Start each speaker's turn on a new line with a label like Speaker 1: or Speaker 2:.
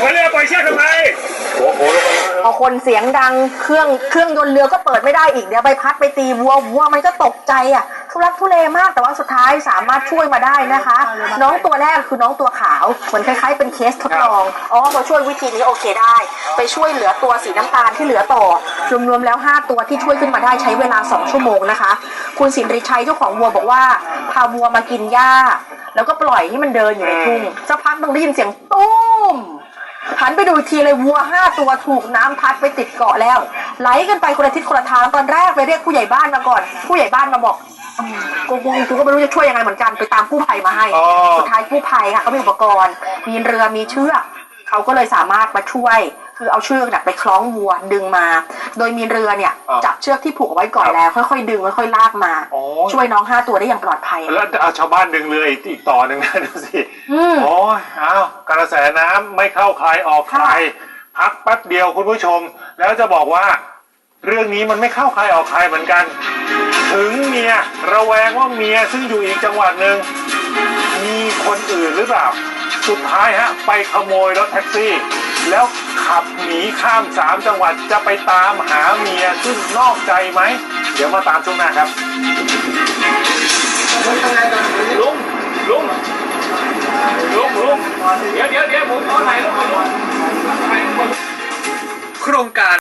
Speaker 1: หัวเรือปล่อยเชือกทำไม
Speaker 2: โอ้โหลงไปแล้ว
Speaker 3: พอคนเสียงดังเครื่องเครื่องยนต์เรือก็เปิดไม่ได้อีกเดี๋ยวใบพัดไปตีวัววัวมันก็ตกใจอะทุรักทุเลมากแต่ว่าสุดท้ายสามารถช่วยมาได้นะคะ น้องตัวแรกคือน้องตัวขาวเหมือนคล้ายๆเป็นเคสทดลองอ๋อพอช่วยวิธีนี้โอเคได้ ไปช่วยเหลือตัวสีน้ำตาลที่เหลือต่อรวมๆแล้ว 5 ตัวที่ช่วยขึ้นมาได้ใช้เวลา 2 ชั่วโมงนะคะ คุณสินริชัยเจ้าของวัวบอกว่าพาวัวมากินหญ้า แล้วก็ปล่อยให้มันเดินอยู่ในทุ่งสักพักหนึงได้ยินเสียงตุ้ หันไปดูอีกทีเลยวัวห้าตัวถูกน้ำพัดไปติดเกาะแล้ว ไหลกันไปคนละทิศคนละทางตอนแรกไปเรียกผู้ใหญ่บ้านมาก่อน ผู้ใหญ่บ้านมาบอกอืมกูงงกูก็ไม่รู้จะช่วยยังไงเหมือนกันไปตามกู้ภัยมาให้
Speaker 1: อ๋อ
Speaker 3: สุดท้ายกู้ภัยค่ะก็มีอุปกรณ์ มีเรือมีเชือกเขาก็เลยสามารถมาช่วย คือเอาเชือกเนี่ยไปคล้องวัวดึงมา โดยมีเรือเนี่ยจับเชือกที่ผูกเอาไว้ก่อนแล้ว ค่อยๆ ดึงค่อยๆลากมา
Speaker 1: โอ้
Speaker 3: ช่วยน้องห้าตัวได้อย่างปลอดภัย
Speaker 1: แล้วเอาชาวบ้านดึงเรืออีกอีกต่อหนึ่งนะ ดูสิ
Speaker 3: อืม
Speaker 1: โอ้ยอ้าวกระแสน้ำไม่เข้าใครออกใครพักแป๊บเดียวคุณผู้ชม แล้วจะบอกว่า เรื่องนี้มันไม่เข้าใครออกใครเหมือนกัน ถึงเมียระแวงว่าเมียซึ่งอยู่อีกจังหวัดหนึ่งมีคนอื่นหรือเปล่า สุดท้ายฮะ ไปขโมยรถแท็กซี่ แล้ว ขับหนีข้ามสามจังหวัดจะไปตามหาเมียซึ่งนอกใจไหม เดี๋ยวมาตามช่วงหน้าครับ
Speaker 4: ลุงลุงลุงลุงเดี๋ยวเดี๋ยวเดี๋ยวผมขอถ่ายรูปก่อน
Speaker 1: โครงการ